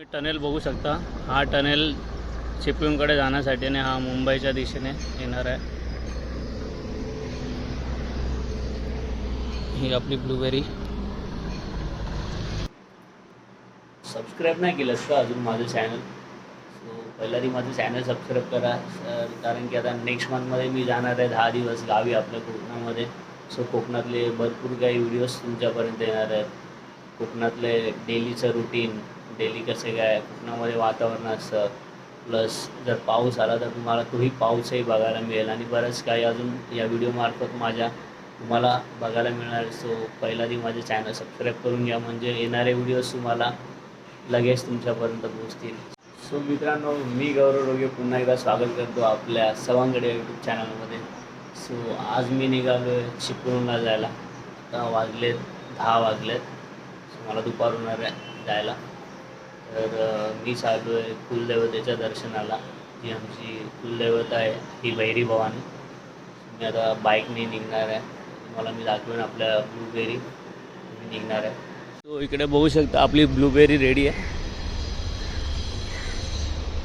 तुम्ही टनेल बघू शकता. हा टनेल चिपळूणकडे जाण्यासाठी आणि हा मुंबईच्या दिशेने येणार आहे. ही आपली ब्लूबेरी. सबस्क्राईब नाही केलंस का अजून माझं चॅनल सो पहिला ती माझं चॅनल सबस्क्राईब करा कारण की आता नेक्स्ट मंथमध्ये मी जाणार आहे दहा दिवस गावी आपल्या कोकणामध्ये. सो कोकणातले भरपूर काही व्हिडिओज तुमच्यापर्यंत येणार आहेत. कोकणातले डेलीचं रुटीन डेली कसं काय कोकणामध्ये वातावरण असतं. प्लस जर पाऊस आला तर तुम्हाला तोही पाऊसही बघायला मिळेल. आणि बरंच काही अजून या व्हिडिओमार्फत माझ्या तुम्हाला बघायला मिळणार सो पहिला ती माझे चॅनल सबस्क्राईब करून घ्या. म्हणजे येणारे व्हिडिओज तुम्हाला लगेच तुमच्यापर्यंत पोहोचतील. सो मित्रांनो मी गौरव रोगे पुन्हा एकदा स्वागत करतो आपल्या सवांगडे यूट्यूब चॅनलमध्ये सो आज मी निघालो आहे चिपळूणला जायला. आता वाजलेत दहा वाजलेत. सो मला दुपार होणार आहे जायला. तर मी चालू आहे कुलदेवतेच्या दर्शनाला. जी आमची कुलदैवत आहे ही भैरी भवानी. मी आता बाईकने निघणार आहे. तुम्हाला मी दाखवेन आपल्या ब्लूबेरी. मी निघणार आहे. तो इकडे बघू शकता आपली ब्लूबेरी रेडी आहे.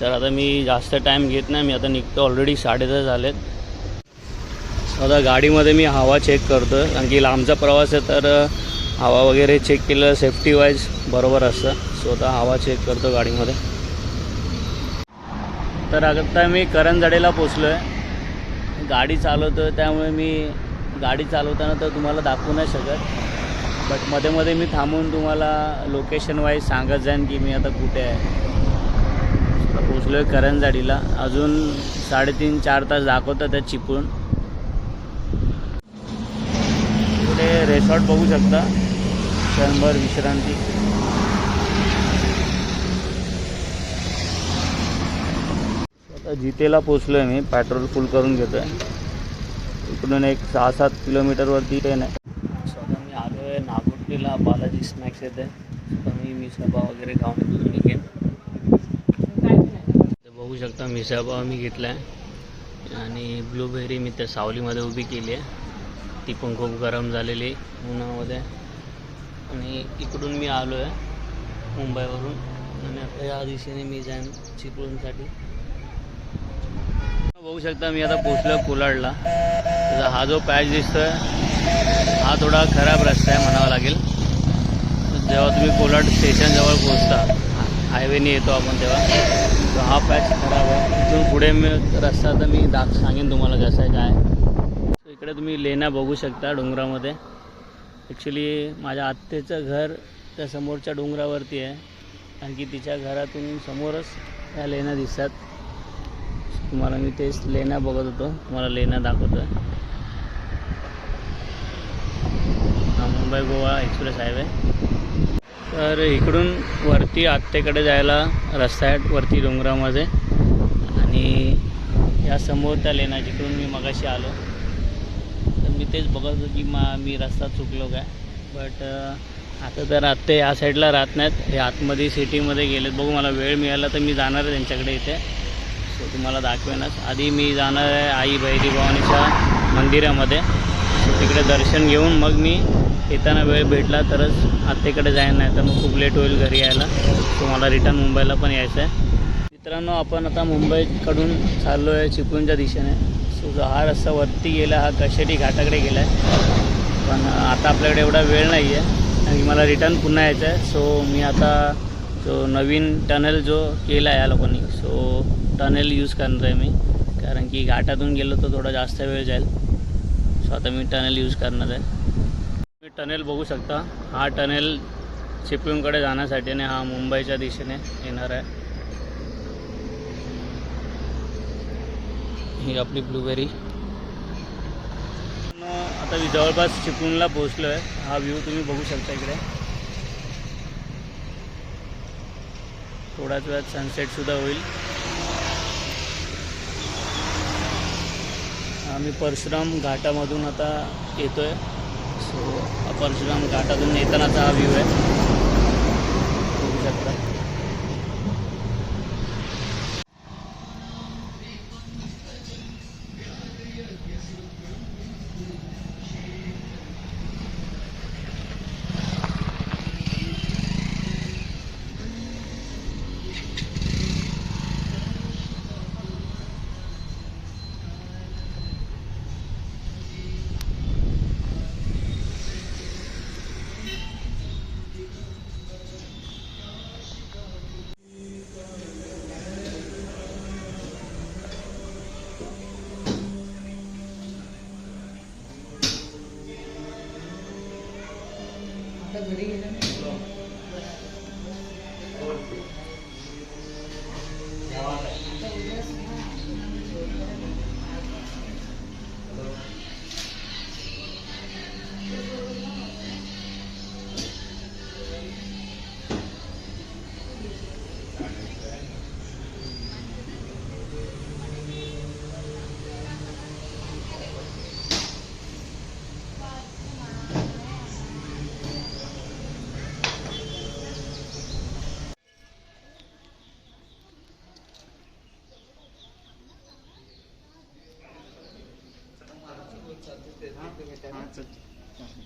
तर आता मी जास्त टाईम घेत नाही. मी आता निघतो ऑलरेडी साडेदहा झालेत. आता गाडीमध्ये मी हवा चेक करतो कारण की लांबचा प्रवास आहे तर हवा वगैरे चेक केलं सेफ्टी वाईज बरोबर असतं. सो आता हवा चेक करतो गाडीमध्ये. तर आता मी करंजाडेला पोचलो आहे गाडी चालवतो त्यामुळे मी गाडी चालवताना तर तुम्हाला दाखवू नाही शकत. बटमध्ये मध्ये मी थांबून तुम्हाला लोकेशन वाईज सांगत जाईन की मी आता कुठे आहे. पोचलो आहे करंजाडीला. अजून साडेतीन चार तास दाखवतात त्या चिपळून कुठे रेसॉर्ट बघू शकता. क्षणभर विश्रांती. जितेला पोचलो आहे मी. पेट्रोल फुल करून घेतो आहे इकडून एक सहा सात किलोमीटरवरती ट्रेन आहे. स्वतः मी आलो आहे नागोटीला. बालाजी स्नॅक्स येते. मी मिसळपाव वगैरे खाऊन घेऊन निघेन. बघू शकता मिसळपाव मी घेतला आहे आणि ब्लूबेरी मी त्या सावलीमध्ये उभी केली आहे. ती पण खूप गरम झालेली उन्हामध्ये. आणि इकडून मी आलो आहे मुंबईवरून. आणि या दिशेने मी जाईन चिपळूणसाठी. बघू शकता मी आता पोचलो कोलाडला त्याचा हा जो पॅच दिसतोय हा थोडा खराब रस्ता आहे म्हणावा लागेल. जेव्हा तुम्ही कोलाड स्टेशनजवळ पोचता हायवेने येतो आपण तेव्हा तर हा पॅच खराब आहे. इथून पुढे मी रस्ता तर मी दाख सांगेन तुम्हाला कसं आहे काय इकडे तुम्ही लेण्या बघू शकता डोंगरामध्ये. ॲक्च्युली माझ्या आत्तेचं घर त्या समोरच्या डोंगरावरती आहे. कारण की तिच्या घरातून समोरच त्या लेण्या दिसतात. तुम्हाला मी तेच लेण्या बघत होतो. तुम्हाला लेण्या दाखवतो हा मुंबई गोवा एक्सप्रेस हायवे तर इकडून वरती आत्तेकडे जायला रस्ता आहे वरती डोंगरामध्ये. आणि या समोर त्या लेण्या जिकडून मी मगाशी आलो. तर मी तेच बघत होतो की मा मी रस्ता चुकलो काय. बट आता तर आत्ते या साईडला राहत नाहीत. हे आतमध्ये सिटीमध्ये गेलेत. बघू मला वेळ मिळाला तर मी जाणार आहे त्यांच्याकडे इथे. सो तुम्हाला दाखवेनच. आधी मी जाणार आहे आई बहिरी भवानीच्या मंदिरामध्ये. सो तिकडे दर्शन घेऊन मग मी येताना वेळ भेटला तरच आत्तेकडे जाईन नाही तर मग खूप लेट होईल घरी यायला. सो मला रिटर्न मुंबईला पण यायचं आहे. मित्रांनो आपण आता मुंबईकडून चाललो आहे चिपळूणच्या दिशेने. सो जो हा रस्ता वरती गेला हा कशेटी घाटाकडे गेला आहे पण आता आपल्याकडे एवढा वेळ नाही आहे आणि मला रिटर्न पुन्हा यायचं आहे सो मी आता जो नवीन टनल जो केला आहे या लोकांनी सो टनेल यूज करणार आहे मी. कारण की घाटातून गेलो तर थोडा जास्त वेळ जाईल. सो आता मी टनेल यूज करणार आहे. तुम्ही टनेल बघू शकता. हा टनेल चिपळूणकडे जाण्यासाठी आणि हा मुंबईच्या दिशेने येणार आहे. ही आपली ब्लूबेरी आता मी जवळपास चिपळूणला पोहोचलो आहे हा व्ह्यू तुम्ही बघू शकता इकडे. थोड्याच वेळात सनसेटसुद्धा होईल. आम्ही परशुराम घाटामधून आता येतो आहे सो परशुराम घाटातून येतानाचा हा व्ह्यू आहे. बघू शकता.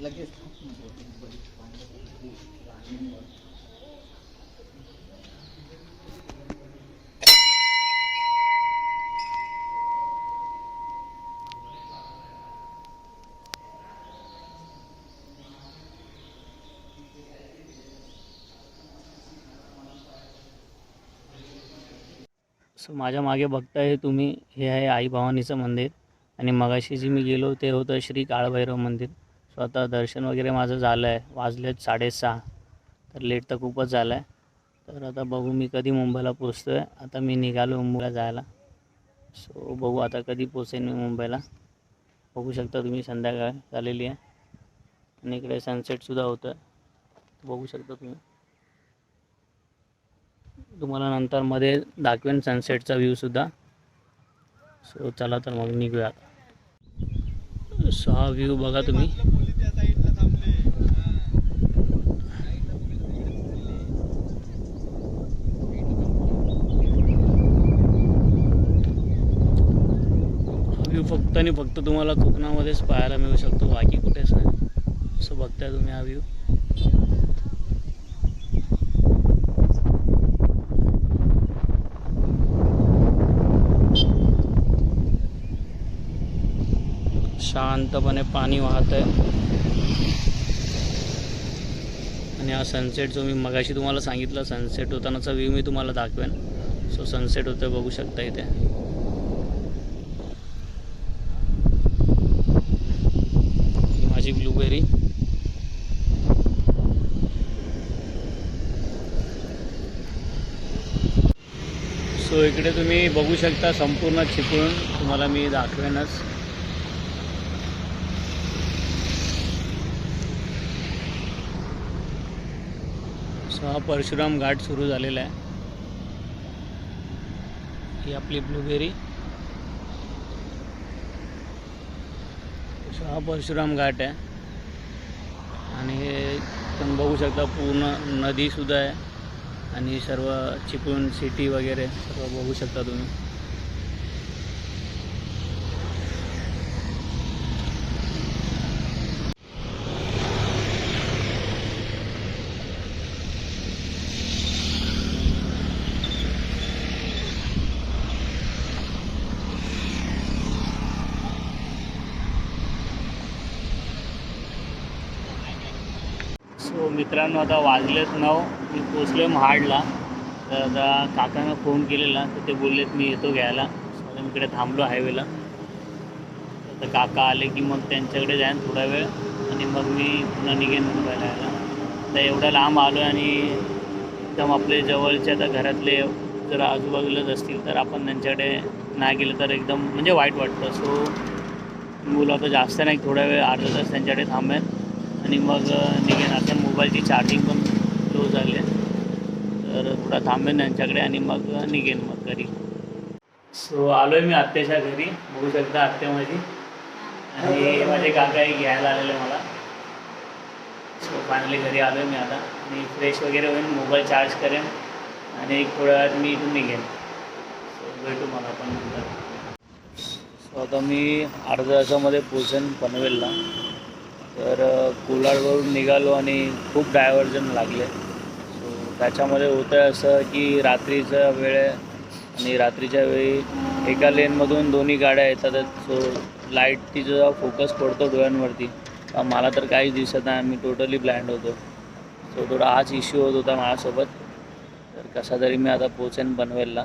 लगेच सो माझ्या मागे बघताय तुम्ही हे आहे आई भवानीचं मंदिर. आणि मगाशी जी मी गेलो ते होतं श्री काळभैरव मंदिर. सो आता दर्शन वगैरे माझं झालं आहे. वाजलेत साडेसहा. तर लेट तर खूपच झालं आहे तर आता बघू मी कधी मुंबईला पोचतो आहे आता मी निघालो मुंबईला जायला. सो बघू आता कधी पोचेन मी मुंबईला. बघू शकता तुम्ही संध्याकाळ झालेली आहे. आणि इकडे सनसेटसुद्धा होतं बघू शकता तुम्ही. तुम्हाला नंतर मध्ये दाखवेन सनसेटचा व्ह्यूसुद्धा सो चला तर मग निघूया सो हा व्ह्यू बघा तुम्ही. व्ह्यू फक्त आणि फक्त तुम्हाला कोकणामध्येच पाहायला मिळू शकतो. बाकी कुठेच नाही. सो बघताय तुम्ही हा व्ह्यू शांतपणे पाणी वाहत आहे आणि हा सनसेट जो मी मगाशी तुम्हाला सांगितलं सनसेट होतानाचा व्ह्यू मी तुम्हाला दाखवेन. सो सनसेट होतं बघू शकता इथे. माझी ब्लूबेरी सो इकडे तुम्ही बघू शकता संपूर्ण चिपळून तुम्हाला मी दाखवेनच. परशुराम घाट सुरू झालेला आहे. ही आपली ब्लूबेरी. हा परशुराम घाट आहे. आणि हे तुम्ही बघू शकता पूर्ण नदीसुद्धा आहे. आणि सर्व चिपळूण सिटी वगैरे सर्व बघू शकता तुम्ही. सो मित्रांनो आता वाजलेच नऊ. मी पोचले महाडला. तर आता काकानं फोन केलेला तर ते बोललेत मी येतो घ्यायला. आता मी इकडे थांबलो हायवेला तर काका आले की मग त्यांच्याकडे जाईन थोडा वेळ आणि मग मी पुन्हा निघेन मुंबईला यायला. तर एवढा लांब आलो आहे आणि एकदम आपले जवळचे आता घरातले जर आजूबाजूलाच असतील तर आपण त्यांच्याकडे नाही गेलं तर एकदम म्हणजे वाईट वाटतं. सो मुलं आता जास्त नाही थोडा वेळ अर्धा तास त्यांच्याकडे थांबेन. आणि मग निघेन. आता मोबाईलची चार्जिंग पण लो झाली तर थोडा थांबेन त्यांच्याकडे आणि मग निघेन मग घरी. सो आलो आहे मी आत्याच्या घरी. बघू शकता आत्या माझी. आणि माझे काकाही घ्यायला आलेले मला. सो फायनली घरी आलो आहे मी आता. आणि फ्रेश वगैरे होईन मोबाईल चार्ज करेन. आणि एक थोड्या वेळात मी इथून निघेन. सो भेटू मला पण नंतर. सो आता मी अर्ध्या तासामध्ये पोचेन पनवेलला. तर अ, कोलाडवरून निघालो आणि खूप डायव्हर्जन लागले. सो त्याच्यामध्ये होतं असं की रात्रीचा वेळ आहे आणि रात्रीच्या वेळी एका लेनमधून दोन्ही गाड्या येतात सो लाइट तिचा फोकस पडतो डोळ्यांवरती मला तर काहीच दिसत नाही. मी टोटली ब्लाइंड होतो. सो थोडा हाच इश्यू होत होता माझ्यासोबत. तर कसा तरी मी आता पोचेन बनवेलला.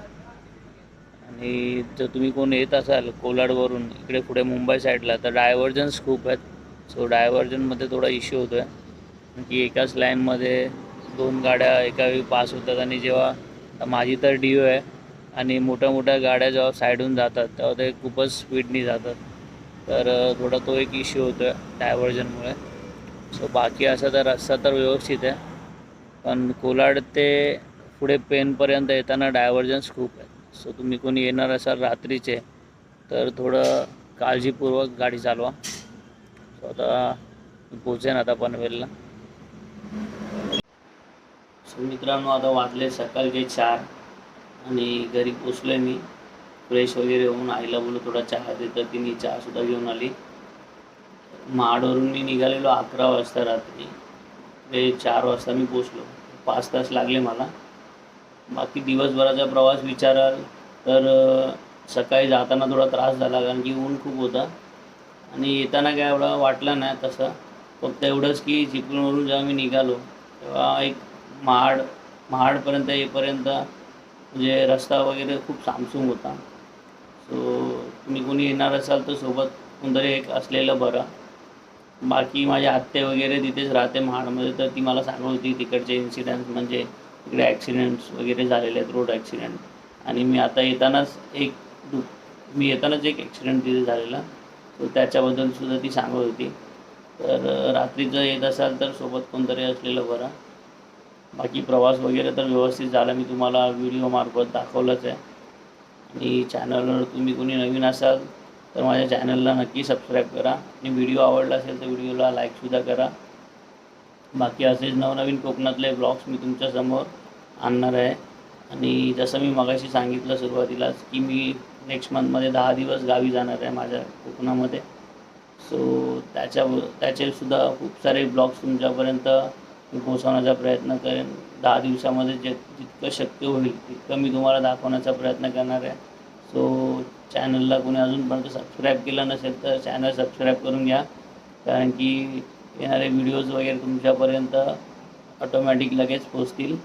आणि जर तुम्ही कोण येत असाल कोलाडवरून इकडे पुढे मुंबई साईडला तर डायव्हर्जन्स खूप आहेत. सो डायव्हर्जनमध्ये थोडा इश्यू होतो आहे की एकाच लाईनमध्ये दोन गाड्या एका वेळी पास होतात आणि जेव्हा माझी तर डी आहे आणि मोठ्या मोठ्या गाड्या जेव्हा साईडहून जातात तेव्हा ते खूपच स्पीडनी जातात. तर थोडा तो एक इश्यू होतो आहे डायव्हर्जनमुळे सो बाकी असा तर रस्ता तर व्यवस्थित आहे. पण कोलाड ते पुढे पेनपर्यंत येताना डायव्हर्जन्स खूप आहे सो तुम्ही कोणी येणार असाल रात्रीचे तर थोडं काळजीपूर्वक गाडी चालवा. आता पोचेन आता पनवेलला. मित्रांनो आता वाजले सकाळचे चार आणि घरी पोचलोय मी. फ्रेश वगैरे होऊन आईला बोललो थोडा चहा देतं तिने चहासुद्धा घेऊन आली. महाडवरून मी निघालेलो अकरा वाजता रात्री. ते चार वाजता मी पोचलो. पाच तास लागले मला. बाकी दिवसभराचा प्रवास विचाराल तर सकाळी जाताना थोडा त्रास झाला कारण की ऊन खूप होता. आणि येताना काय एवढं वाटलं नाही तसं. फक्त एवढंच की चिपळूणवरून जेव्हा मी निघालो तेव्हा एक महाड महाडपर्यंत येईपर्यंत म्हणजे रस्ता वगैरे खूप सामसूम होता. सो तुम्ही कोणी येणार असाल तर सोबत कोणतरी एक असलेलं बरं. बाकी माझे आत्ते वगैरे तिथेच राहते महाडमध्ये तर ती मला सांगत होती तिकडचे इन्सिडेंट्स म्हणजे तिकडे ॲक्सिडेंट्स वगैरे झालेले आहेत रोड ॲक्सिडेंट आणि मी आता येतानाच एक दु मी येतानाच एक ॲक्सिडेंट तिथे झालेला. त्याच्याबद्दल सुद्धा ती सांगत होती. तर रात्री रात्रीचं येत असाल तर सोबत कोणतरी असलेलं बरं. बाकी प्रवास वगैरे तर व्यवस्थित झाला. मी तुम्हाला व्हिडिओमार्फत दाखवलंच आहे. आणि चॅनलवर तुम्ही कोणी नवीन असाल तर माझ्या चॅनलला नक्की सबस्क्राईब करा. आणि व्हिडिओ आवडला असेल तर व्हिडिओला लाईकसुद्धा करा. बाकी असेच नवनवीन कोकणातले ब्लॉग्स मी तुमच्यासमोर आणणार आहे. आणि जसं मी मगाशी सांगितलं सुरुवातीलाच की मी नेक्स्ट मंथमध्ये दहा दिवस गावी जाणार आहे माझ्या कोकणामध्ये. सो त्याच्या त्याचेसुद्धा खूप सारे ब्लॉग्स तुमच्यापर्यंत मी पोहोचवण्याचा प्रयत्न करेन. दहा दिवसामध्ये जे जितकं शक्य होईल तितकं मी तुम्हाला दाखवण्याचा प्रयत्न करणार आहे. सो चॅनलला कोणी अजूनपर्यंत सबस्क्राईब केलं नसेल तर चॅनल सबस्क्राईब करून घ्या. कारण की येणारे व्हिडिओज वगैरे तुमच्यापर्यंत ऑटोमॅटिक लगेच पोचतील